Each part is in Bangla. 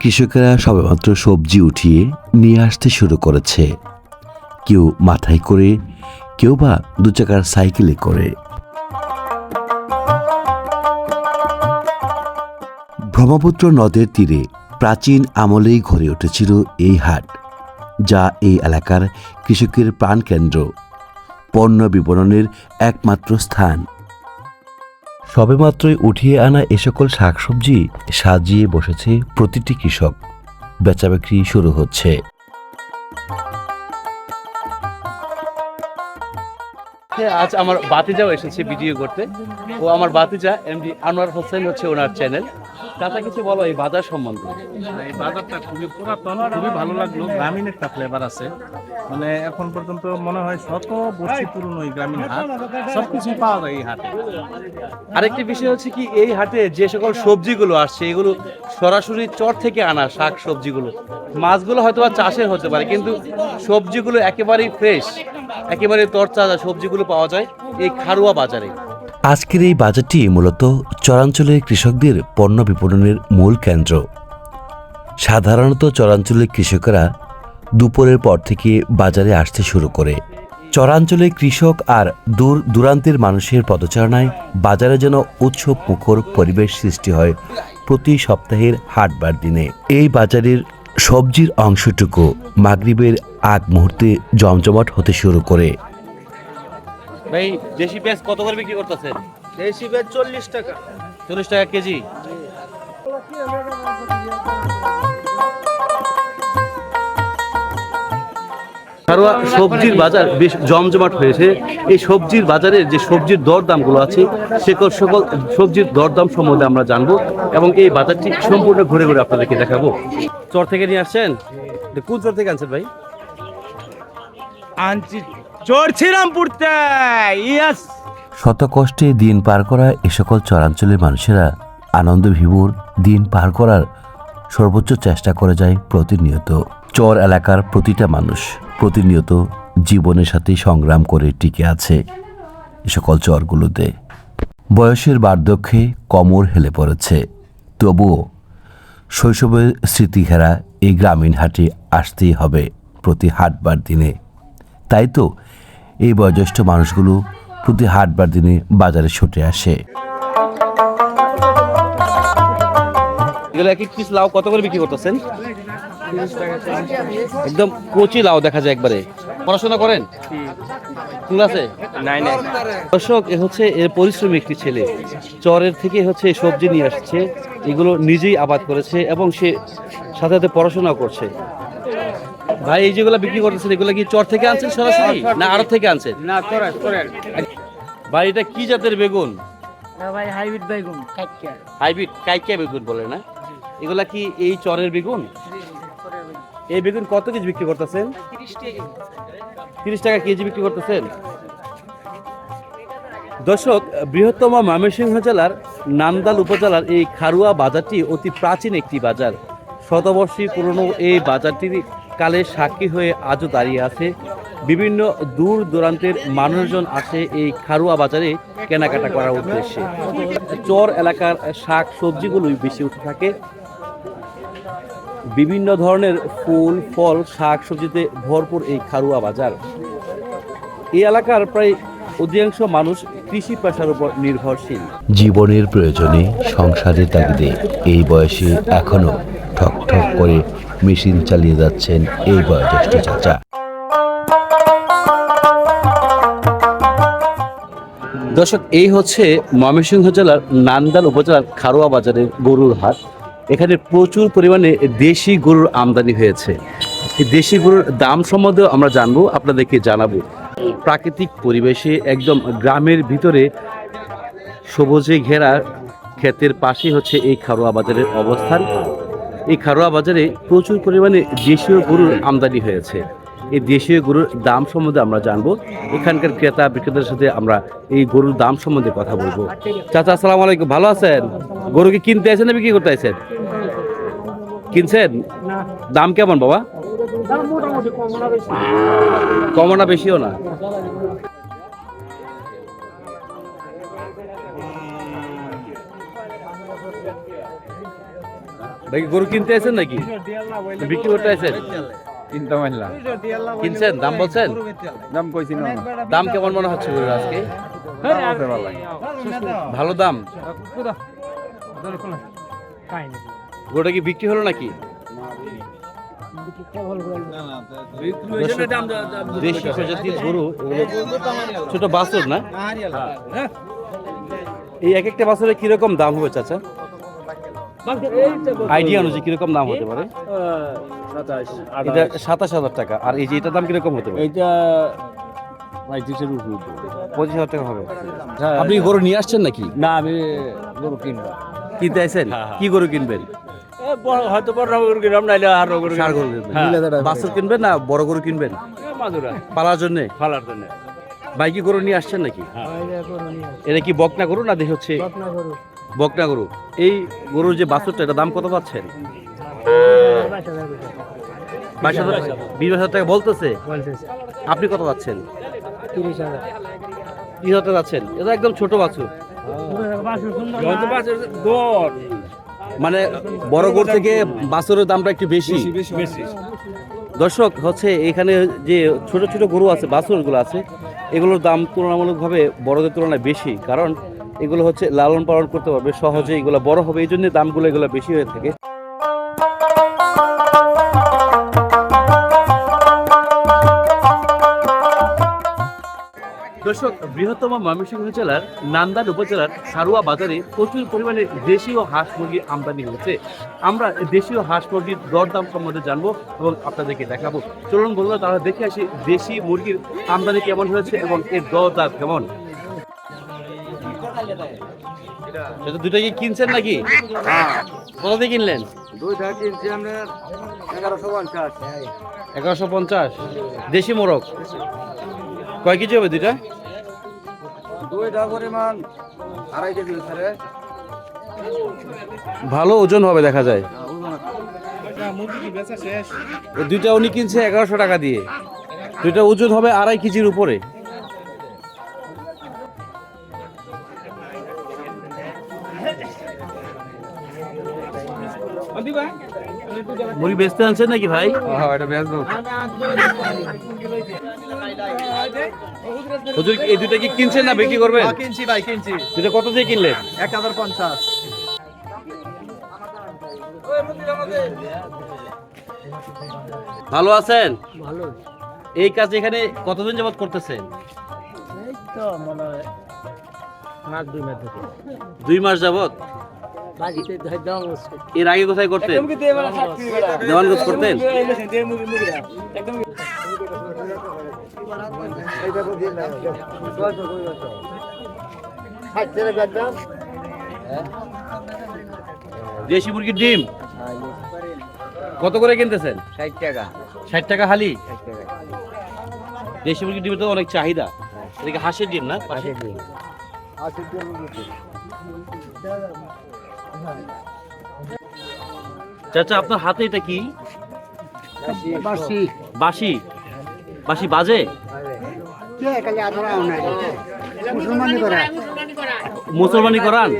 কৃষকেরা সবেমাত্র সবজি উঠিয়ে নিয়ে আসতে শুরু করেছে। কেউ মাথায় করে, কেউ বা দু চাকার সাইকেলে করে। ব্রহ্মপুত্র নদের তীরে প্রাচীন আমলেই গড়ে উঠেছিল এই হাট, যা এই এলাকার কৃষকের প্রাণকেন্দ্র। পণ্য বিপণনের একমাত্র স্থান। সবেমাত্রই উঠিয়ে আনা এ সকল শাকসবজি সাজিয়ে বসেছে প্রতিটি কৃষক। বেচাবিক্রি শুরু হচ্ছে। হ্যাঁ, আজ আমার বাতিজাও এসেছে ভিডিও করতে। ও আমার বাতিজা এমডি আনোয়ার হোসেন হচ্ছে ওনার চ্যানেল চাচা কিছু বলো এই বাজার সম্বন্ধে। এই বাজারটা খুবই পুরাতন খুবই ভালো লাগল। গ্রামীণ একটা ফ্লেভার আছে। মানে এখন পর্যন্ত মনে হয় শত বছর পুরনো এই গ্রামীণ হাট। সবকিছুই পাওয়া যায় এই হাটে। আরেকটি বিষয় হচ্ছে কি এই হাটে যে সকল সবজিগুলো আসছে এগুলো সরাসরি চর থেকে আনা শাক সবজিগুলো। মাছগুলো হয়তো বা চাষের হতে পারে কিন্তু সবজিগুলো একেবারেই ফ্রেশ একেবারে তরতাজা সবজিগুলো পাওয়া যায় এই খারুয়া বাজারে। আজকের এই বাজারটি মূলত চরাঞ্চলের কৃষকদের পণ্য বিপণনের মূল কেন্দ্র। সাধারণত চরাঞ্চলের কৃষকেরা দুপুরের পর থেকে বাজারে আসতে শুরু করে। চরাঞ্চলে কৃষক আর দূর দূরান্তের মানুষের পদচারণায় বাজারে যেন উৎসব মুখর পরিবেশ সৃষ্টি হয় প্রতি সপ্তাহের হাটবার দিনে। এই বাজারের সবজির অংশটুকু মাগরিবের আগ মুহূর্তে জমজমাট হতে শুরু করে। ভাই দেশি পেঁয়াজ কত করে বিক্রি করতেছেন দেশি বেশ চল্লিশ টাকা। চল্লিশ টাকা কেজি? খারোয়া সবজির বাজার বেশ জমজমাট হয়েছে। এই সবজির বাজারের যে সবজির দরদামগুলো আছে সকল সকল সবজির দরদাম সম্বন্ধে আমরা জানব এবং এই বাজারটি সম্পূর্ণ ঘুরে ঘুরে আপনাদেরকে দেখাবো। চর থেকে নিয়ে আসছেন? কোন চর থেকে আনছেন ভাই? ইয়াস শত কষ্টে দিন পার করা এ সকল চরাঞ্চলের মানুষেরা আনন্দ বিভোর দিন পার করার সর্বোচ্চ চেষ্টা করে যায় প্রতিনিয়ত। চর এলাকার প্রতিটা মানুষ প্রতিনিয়ত জীবনের সাথে সংগ্রাম করে টিকে আছে এ সকল চরগুলোতে। বয়সের বার্ধক্যে কমর হেলে পড়েছে। তবুও শৈশবের স্মৃতিঘেরা এই গ্রামীণ হাটে আসতেই হবে প্রতি হাটবার দিনে। তাই তো? এই বয়োজ্যেষ্ঠ মানুষগুলো প্রতি হাটবার দিনে বাজারে ছুটে আসে। এগুলো এক পিস লাউ কত করে বিক্রি করতেছেন? একদম কচি লাউ দেখা যায় একবারে। পড়াশোনা করেন? স্কুল আছে? নাই নাই। দর্শক এ হচ্ছে এর পরিশ্রমী একটি ছেলে। চরের থেকে হচ্ছে সবজি নিয়ে আসছে। এগুলো নিজেই আবাদ করেছে এবং সে সাথে সাথে পড়াশোনা করছে। ভাই এই যেগুলো বিক্রি করতেছেন এগুলো কি চর থেকে আনছেন সরাসরি? না আড়ত থেকে আনছেন? না করেন করেন ভাই এটা কি জাতের বেগুন? না ভাই হাইব্রিড বেগুন। কাইকা হাইব্রিড কাইকা বেগুন বলে না? এগুলা কি এই চরের বেগুন? এই বেগুন কত কেজি বিক্রি করতেছেন? তিরিশ টাকা কেজি বিক্রি করতেছেন? দর্শক বৃহত্তম ময়মনসিংহ জেলার নান্দাল উপজেলার এই খারুয়া বাজারটি অতি প্রাচীন একটি বাজার। শতবর্ষী পুরনো এই বাজারটি কালের সাক্ষী হয়ে আজও দাঁড়িয়ে আছে। বিভিন্ন দূর দূরান্তের মানুষজন আসে এই খারুয়া বাজারে কেনাকাটা করার উদ্দেশ্যে। চর এলাকার শাক সবজিগুলোই বেশি উঠে থাকে। বিভিন্ন ধরনের ফুল, ফল, শাক সবজিতে ভরপুর এই খারুয়া বাজার। এই এলাকার প্রায় অধিকাংশ মানুষ কৃষি পেশার উপর নির্ভরশীল। জীবনের প্রয়োজনে সংসারের তাগিদে এই বয়সে এখনও ঠক ঠক করে মেশিন চালিয়ে যাচ্ছেন এই বয়োজ্যেষ্ঠ চাচা। দর্শক, এই হচ্ছে ময়মনসিংহ জেলার নান্দাল উপজেলার খারোয়া বাজারের গরুর হাট। এখানে প্রচুর পরিমাণে দেশি গরুর আমদানি হয়েছে। দেশি গরুর দাম সম্বন্ধেও আমরা জানব, আপনাদেরকে জানাব। প্রাকৃতিক পরিবেশে একদম গ্রামের ভিতরে সবুজে ঘেরা ক্ষেতের পাশে হচ্ছে এই খারোয়া বাজারের অবস্থান। এই খারোয়া বাজারে প্রচুর পরিমাণে দেশীয় গরুর আমদানি হয়েছে। এই দেশীয় গরুর দাম সম্বন্ধে আমরা জানব। এখানকার ক্রেতা বিক্রেতার সাথে আমরা এই গরুর দাম সম্বন্ধে কথা বলব। চাচা আসসালামু আলাইকুম। ভালো আছেন? গরু কি কিনতে আছেন না বিক্রি করতে আছেন কিনছেন? দাম কেমন বাবা? কমও না বেশিও না। ভাই গরু কিনতে আছেন নাকি? বিক্রি করতে আছেন? তিনটা মহিলা কিনছেন? দাম বলছেন? দাম কইছি না। দাম কেমন মনে হচ্ছে গরুর আজকে? ভালো দাম? গরুটা কি বিক্রি হলো নাকি? দেশি প্রজাতির গরু ছোট বাছুর না? এই এক একটা বাছুরের কীরকম দাম হবে চাচা? আইডিয়া অনুযায়ী কীরকম দাম হতে পারে? এটা সাতাশ হাজার টাকা। আর এই যে এটার দাম কীরকম হতে পারে? এইটা পঁয়ত্রিশের উপর পঁচিশ হাজার টাকা হবে। আপনি গরু নিয়ে আসছেন নাকি? না আমি গরু কিনবো। কিনতে আইছেন কি গরু কিনবেন? হয়তো বড় গরু কিনলাম নাইলে আর গরু কিনবেন। বাছুর কিনবেন না বড় গরু কিনবেন? মাদুরা। পালার জন্য? ফালার জন্য। বাইকি গরু নিয়ে আসছেন নাকি? এটা কি বকনা গরু না দেখে হচ্ছে বকনা গরু। এই গরুর যে বাছুরটা এটা দাম কত পাচ্ছেন? বাইশ হাজার বিশ হাজার টাকা বলতেছে? আপনি কত পাচ্ছেন তিরিশ হাজার। যাচ্ছেন। এটা একদম ছোট বাছুর। মানে বড় গরু থেকে বাছুরের দামটা একটু বেশি বেশি। দর্শক হচ্ছে এখানে যে ছোট ছোট গরু আছে বাছুরগুলো আছে এগুলোর দাম তুলনামূলকভাবে বড়দের তুলনায় বেশি, কারণ এগুলো হচ্ছে লালন পালন করতে পারবে সহজে এগুলো বড় হবে, এই জন্য দামগুলো এগুলো বেশি হয়ে থাকে। দর্শক বৃহত্তম ময়মনসিংহ জেলার নান্দান উপজেলার সারুয়া বাজারে প্রচুর পরিমাণে দেশীয় হাঁস মুরগি আমদানি হচ্ছে আমরা দেশীয় হাঁস মুরগির দরদাম সম্বন্ধে জানব এবং আপনাদেরকে দেখাবো। চলুন বলল তারা দেখে আসি দেশি মুরগির আমদানি কেমন হয়েছে এবং এর দরদাম কেমন। দুটো কি কিনছেন নাকি? কত দিয়ে কিনলেন? দুইটা কিনছি আমরা এগারোশো পঞ্চাশ। এগারোশো পঞ্চাশ। দেশি মোরগ? কয় কেজি হবে দুইটা? দুইটা পরিমাণ আড়াই কেজি স্যারে ভালো ওজন হবে দেখা যায়। এই দুইটা উনি কিনছে এগারোশো টাকা দিয়ে। দুইটা ওজন হবে আড়াই কেজির উপরে। মুড়ি বেচতে আনছেন নাকি ভাই? হ্যাঁ এটা বেচবো। হুজুর এই দুইটা কি কিনছেন না বিক্রি করবেন? কিনছি ভাই কিনছি। দুইটা কত দিয়ে কিনলেন? এক হাজার পঞ্চাশ। ভালো আছেন? ভালো। এই কাজ এখানে কতদিন যাবত করতেছেন? এই তো মনে হয় মাস দুই মাস থেকে দুই মাস যাবত এর আগে কোথায় করতেন? দেওয়ানগঞ্জ করতেন? দেশি মুরগির ডিম? কত করে কিনতেছেন? ষাট টাকা। ষাট টাকা হালি? দেশি মুরগির ডিমের তো অনেক চাহিদা। এদিকে হাঁসের ডিম না? চাচা আপনার হাতে এটা কি? বাসি বাঁশি। বাঁশি বাজে? মুসলমানি করান?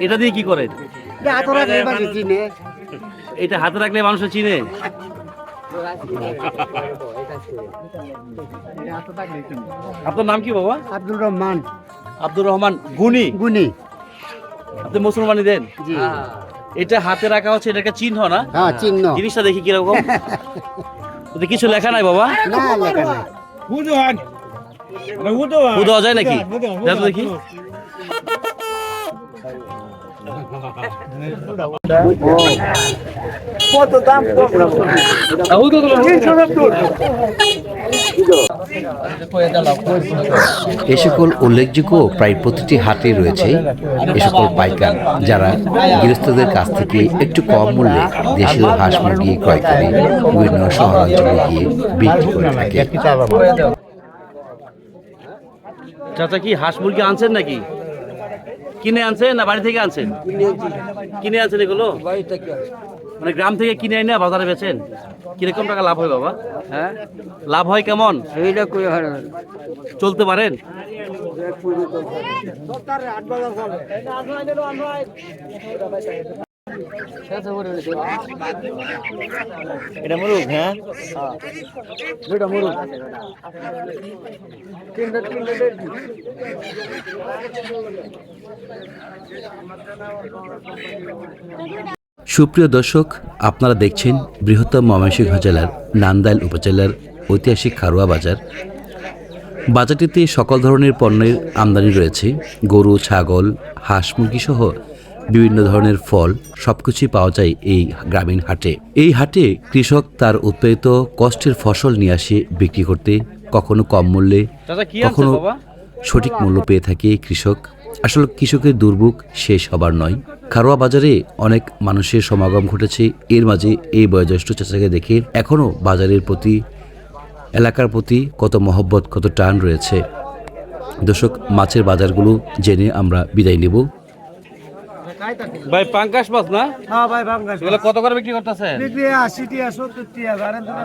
এটা দিয়ে কি করেন? এটা হাতে রাখলে মানুষ চিনে। আপনার নাম কি বাবা? আব্দুর রহমান। আব্দুর রহমান গুনি গুনি আপনি মুসলমানি দেন? জি। এটা হাতে রাখা হচ্ছে এটা একটা চিহ্ন না? হ্যাঁ চিহ্ন। জিনিসটা দেখি কীরকম? ওতে কিছু লেখা নাই বাবা? না লেখা নাই। যায় নাকি? দেখো দেখি। এ সকল উল্লেখযোগ্য প্রায় প্রতিটি হাটে রয়েছে এ সকল পাইকার, যারা গৃহস্থদের কাছ থেকে একটু কম মূল্যে দেশীয় হাঁস মুরগি ক্রয় করে বিভিন্ন শহরাঞ্চলে গিয়ে বিক্রি করে থাকে। চাচা, কি হাঁস মুরগি আনছেন নাকি? কিনে আনছেন না বাড়ি থেকে আনছেন? কিনে আনছেন এগুলো? মানে গ্রাম থেকে কিনে এনে বাজারে বেচেন? কীরকম টাকা লাভ হয় বাবা? হ্যাঁ? লাভ হয় কেমন? এইটা চলতে পারেন? এটা মুরুগ হ্যাঁ? দুটা মুরুগ সুপ্রিয় দর্শক আপনারা দেখছেন বৃহত্তম ময়মনসিংহ জেলার নান্দাইল উপজেলার ঐতিহাসিক খারুয়া বাজার। বাজারটিতে সকল ধরনের পণ্যের আমদানি রয়েছে। গরু ছাগল হাঁস মুরগি সহ বিভিন্ন ধরনের ফল সবকিছুই পাওয়া যায় এই গ্রামীণ হাটে। এই হাটে কৃষক তার উৎপাদিত কষ্টের ফসল নিয়ে আসে বিক্রি করতে কখনো কম মূল্যে কখনো সঠিক মূল্য পেয়ে থাকে কৃষক। আসলে কৃষকের দুর্ভোগ শেষ হবার নয়। খারোয়া বাজারে অনেক মানুষের সমাগম ঘটেছে। এর মাঝে এই বয়োজ্যেষ্ঠ চাচাকে দেখে এখনও বাজারের প্রতি, এলাকার প্রতি কত মহব্বত, কত টান রয়েছে। দর্শক, মাছের বাজারগুলো জেনে আমরা বিদায় নেব। ভাই পাঙ্কাশ মাছ না? হ্যাঁ ভাই ভাঙ্গাস এগুলো কত করে বিক্রি করতেছেন? বিক্রি আশি টিয়া সত্তর টিয়া বারেন তো না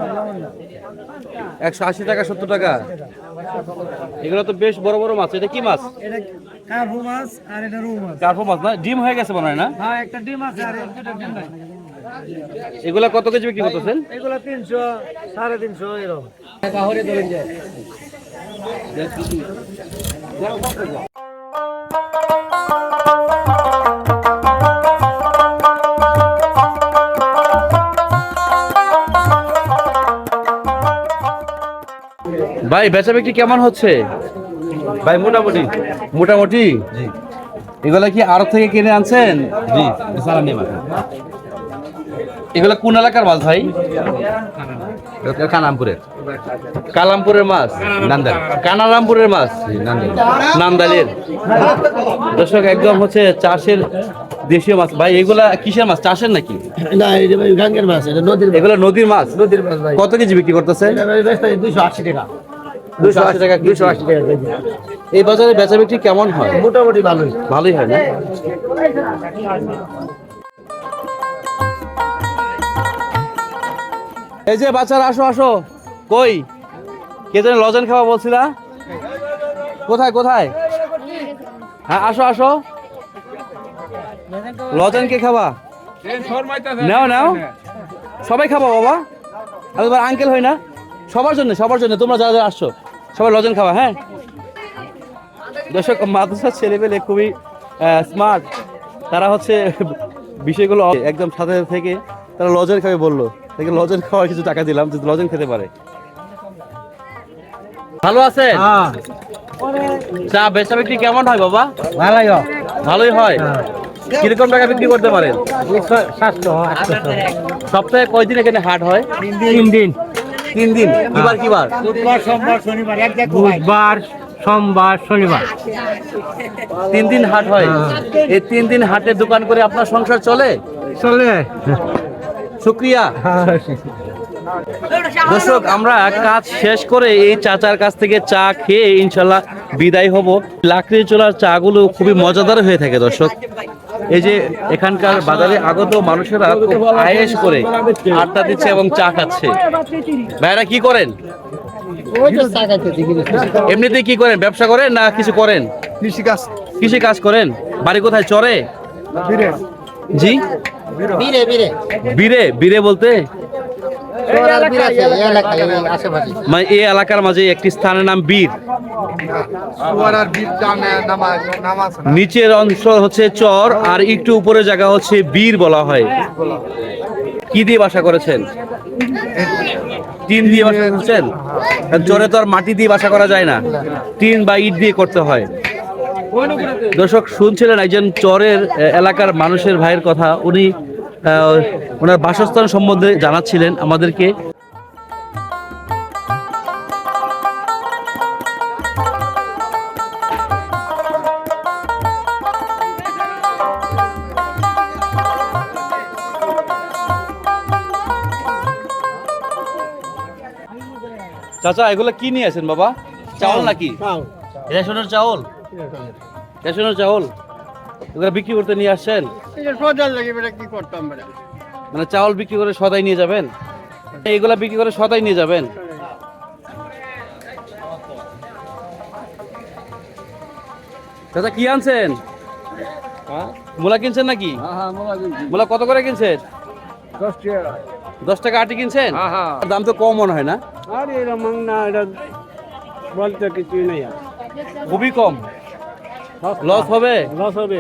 একশো আশি টাকা সত্তর টাকা? এগুলো তো বেশ বড় বড় মাছ। এটা কি মাছ? এটা কার্পু মাছ আর এটা রু মাছ। কার্পো মাছ না? ডিম হয়ে গেছে মনে হয় না? হ্যাঁ একটা ডিম আছে আর দুটা ডিম নাই। এগুলা কত কেজি বিক্রি করতেছেন? এগুলো তিনশো সাড়ে তিনশো এরকম। ভাই বেচা বিক্রি কেমন হচ্ছে? ভাই মোটামুটি। মোটামুটি? এগুলা কি আড়ত থেকে কিনে আনছেন? জি এগুলা কোন এলাকার মাছ ভাই? কানামপুরের কালামপুরের। মাছ? নান্দাল। কানারামপুরের মাছ? নান্দালের। দর্শক একদম হচ্ছে চাষের দেশীয় মাছ। ভাই এগুলা কিসের মাছ? চাষের নাকি? না গাঙ্গের মাছ এটা নদীর এগুলা নদীর মাছ? নদীর মাছ ভাই। কত কেজি বিক্রি করতেছে? এটা ভাই বেচতে দুইশো আশি টাকা। দুশো আশি টাকা। দুইশো আশি টাকা কেজি। এই বাজারে বেচা বিক্রি কেমন হয়? মোটামুটি ভালোই। ভালোই হয় না? এই যে বাচ্চারা আসো আসো। কই? কে যেন লজেন খাওয়া বলছিলা? কোথায় কোথায়? হ্যাঁ আসো আসো। লজেন কে খাবা? নাও নাও। সবাই খাবা বাবা। আমি আঙ্কেল হই না। সবার জন্য সবার জন্য। তোমরা যারা যারা আসছো সবাই লজেন খাওয়া হ্যাঁ? দর্শক মাদ্রাসার ছেলেপেলে খুবই স্মার্ট তারা হচ্ছে বিষয়গুলো একদম সাথে থেকে তারা লজেন খাবে বলল। তাকে লজেন খাওয়ার কিছু টাকা দিলাম যদি লজেন খেতে পারে। ভালো আছে হ্যাঁ। চা বেচা বিক্রি কেমন হয় বাবা? ভালোই ভালোই হয়? কীরকম টাকা বিক্রি করতে পারেন? সপ্তাহে কয়দিন এখানে হাট হয়? তিন দিন। তিন দিন? কিবার কিবার? বুধবার সোমবার শনিবার এক বুধবার সোমবার শনিবার। তিন দিন হাট হয়? এই তিন দিন হাটের দোকান করে আপনার সংসার চলে? চলে। শুক্রিয়া। দর্শক আমরা কাজ শেষ করে এই চাচার কাছ থেকে চা খেয়ে ইনশাল্লাহ বিদায় হব। লাকড়ি চোলার চাগুলো খুবই মজাদার হয়ে থাকে দর্শক। এই যে এখানকার বাজারে আগত মানুষেরা খুব আয়েস করে আড্ডা দিচ্ছে এবং চা খাচ্ছে। ভাইরা কি করেন? এমনিতে কি করেন? ব্যবসা করেন না কিছু করেন? কৃষিকাজ কৃষি কাজ করেন? বাড়ি কোথায়? চরে? জি? বিরে। বীরে বীরে বলতে? মানে এই এলাকার মাঝে একটি স্থানের নাম বীর। নিচের অংশ হচ্ছে চর আর একটু উপরে জায়গা হচ্ছে বীর বলা হয়। কি দিয়ে বাসা করেছেন? টিন দিয়ে বাসা করেছেন? চরে তো আর মাটি দিয়ে বাসা করা যায় না। টিন বা ইট দিয়ে করতে হয়। দর্শক শুনছিলেন একজন চরের এলাকার মানুষের ভাইয়ের কথা। উনি ওনার বাসস্থান সম্বন্ধে জানাচ্ছিলেন আমাদেরকে। চাচা এগুলো কি নিয়ে আছেন বাবা? চাউল নাকি? রেশনের চাউল। রেশনের চাউল? এগুলো বিক্রি করতে নিয়ে আসছেন সজাল লাগে বেটা কি করতাম বেটা মানে চাউল বিক্রি করে সদাই নিয়ে যাবেন? এগুলা বিক্রি করে সদাই নিয়ে যাবেন? দাদা কি আনছেন? মূলা কিনছেন নাকি? মূলা কত করে কিনছেন? দশ টাকা। আটি কিনছেন? দাম তো কম মনে হয় না? আরে এরকম না এটা বলতে কিছুই নেই খুবই কম। লস হবে? লস হবে।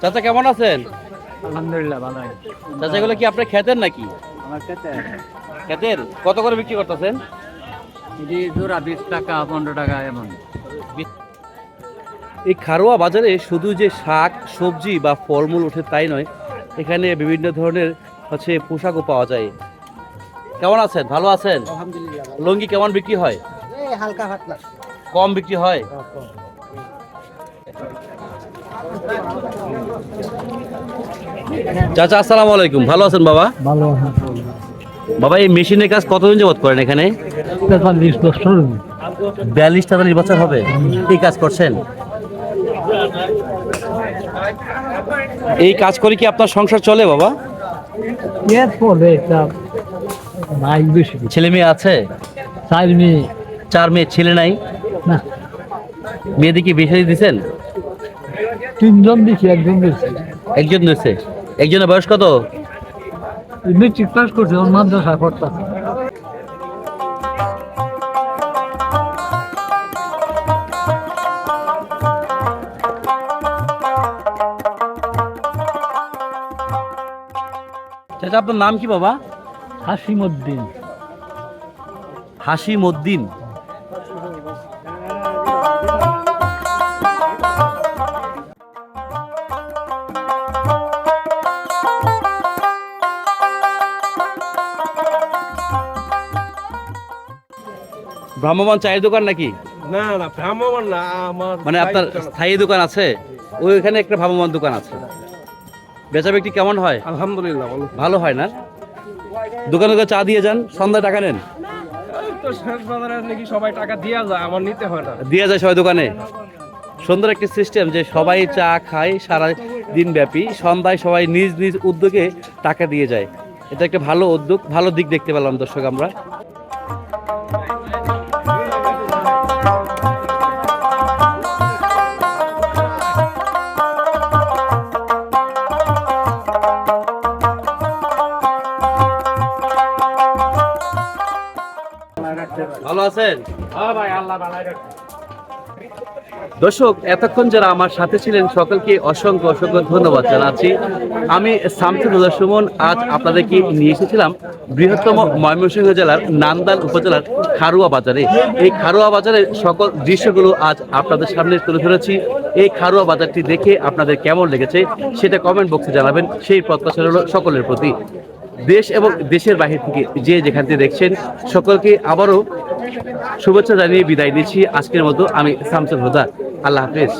চাচা কেমন আছেন? আলহামদুলিল্লাহ ভালো চাচা এগুলো কি আপনি খেতেন নাকি? আমার কাছে খেতেন? কত করে বিক্রি করতেছেন? এটি জোড়া বিশ টাকা পনেরো টাকা এমন। এই খারোয়া বাজারে শুধু যে শাক সবজি বা ফলমূল ওঠে তাই নয় এখানে বিভিন্ন ধরনের হচ্ছে পোশাকও পাওয়া যায়। কেমন আছেন? ভালো আছেন? আলহামদুলিল্লাহ লুঙ্গি কেমন বিক্রি হয়? এই হালকা পাতলা। কম বিক্রি হয়? চাচা আসসালামু আলাইকুম। ভালো আছেন বাবা? ভালো বাবা এই মেশিনের কাজ কতদিন যাবত করেন এখানে? তেতাল্লিশ বছর বিয়াল্লিশ তেতাল্লিশ বছর হবে? এই কাজ করছেন? এই কাজ করে কি আপনার সংসার চলে বাবা? ছেলে মেয়ে আছে? চার মেয়ে। চার মেয়ে ছেলে নাই? না। মেয়েদেরকে বিয়ে দিয়েছেন? তিনজন দিছি একজন দিছি একজন দিয়েছে। একজনের বয়স কত? মেট্রিক পাস করছে ওর মাদ্রাসা চাচা আপনার নাম কি বাবা? হাসিমুদ্দিন। হাসিম ভ্রাম্যমান চায়ের দোকান নাকি? না না ভ্রাম্যমান না আমার মানে আপনার স্থায়ী দোকান আছে? ওইখানে একটা ভ্রাম্যমান দোকান আছে। বেচা বিক্রি কেমন হয়? আলহামদুলিল্লাহ ভালো। হয় না? দোকানে দোকানে চা দিয়ে যান সন্ধ্যায় টাকা নেন। তো শেষ বাজারে নাকি সবাই টাকা দিয়া যায় আমার নিতে হয় না। দিয়ে যায় সবাই দোকানে? সুন্দর একটি সিস্টেম যে সবাই চা খায় সারা দিন ব্যাপী সন্ধ্যায় সবাই নিজ নিজ উদ্যোগে টাকা দিয়ে যায়। এটা একটা ভালো উদ্যোগ ভালো দিক দেখতে পেলাম দর্শক আমরা। আছেন দর্শক, এতক্ষণ যারা আমার সাথে ছিলেন, সকলকে অসংখ্য অসংখ্য ধন্যবাদ জানাচ্ছি। আমি শামসুল হুদা সুমন, আজ আপনাদেরকে নিয়ে এসেছিলাম বৃহত্তম ময়মনসিংহ জেলার নান্দাল উপজেলার খারুয়া বাজারে। এই খারুয়া বাজারের সকল দৃশ্যগুলো আজ আপনাদের সামনে তুলে ধরেছি। এই খারুয়া বাজারটি দেখে আপনাদের কেমন লেগেছে, সেটা কমেন্ট বক্সে জানাবেন। সেই প্রত্যাশা রইল সকলের প্রতি। দেশ এবং দেশের বাহির থেকে যে যেখান থেকে দেখছেন, সকলকে আবারও শুভেচ্ছা জানিয়ে বিদায় নিচ্ছি। আজকের মতো আমি শামসুল হুদা। আল্লাহ হাফেজ।